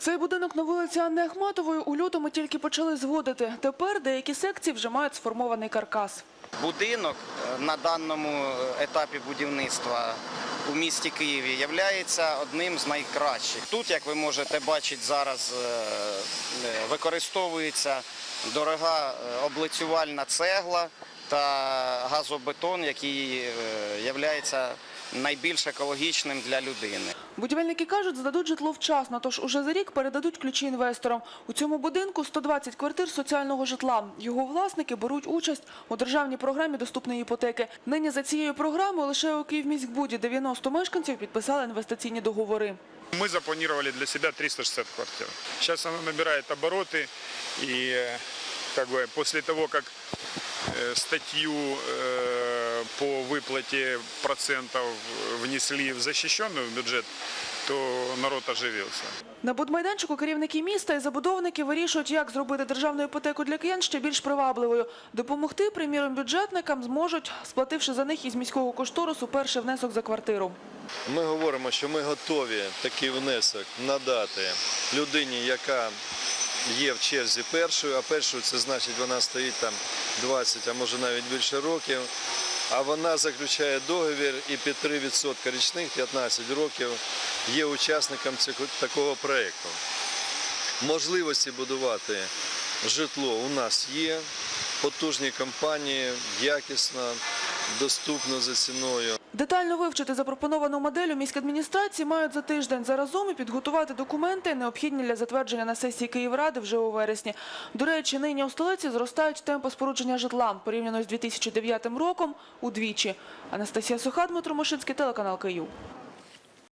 Цей будинок на вулиці Анни Ахматової у лютому тільки почали зводити. Тепер деякі секції вже мають сформований каркас. Будинок е, на даному е, етапі будівництва у місті Києві є одним з найкращих. Тут, як ви можете бачити, зараз е, використовується дорога облицювальна цегла та газобетон, який є найбільш екологічним для людини. Будівельники кажуть, здадуть житло вчасно, тож уже за рік передадуть ключі інвесторам. У цьому будинку 120 квартир соціального житла. Його власники беруть участь у державній програмі доступної іпотеки. Нині за цією програмою лише у Київміськбуді 90 мешканців підписали інвестиційні договори. Мы запланировали для себя 360 квартир. Сейчас она набирает обороты, и э, как бы после того, как э, статью э, по выплате процентов внесли в защищенный бюджет, то народ оживился. На будмайданчику керівники міста і забудовники вирішують, як зробити державну іпотеку для киян ще більш привабливою. Допомогти, приміром, бюджетникам зможуть, сплативши за них із міського кошторису перший внесок за квартиру. Ми говоримо, що ми готові такий внесок надати людині, яка є в черзі першою, а першою це значить вона стоїть там 20, а може навіть більше років. А вона заключає договір і під 3% річних 15 років є учасником цього- такого проєкту. Можливості будувати житло у нас є. Потужні компанії, якісно, доступно за ціною. Детально вивчити запропоновану модель у міськадміністрації мають за тиждень. Заразом і підготувати документи, необхідні для затвердження на сесії Київради вже у вересні. До речі, нині у столиці зростають темпи спорудження житла порівняно з 2009 роком удвічі. Анастасія Суха, Дмитро Мошицький, телеканал Київ.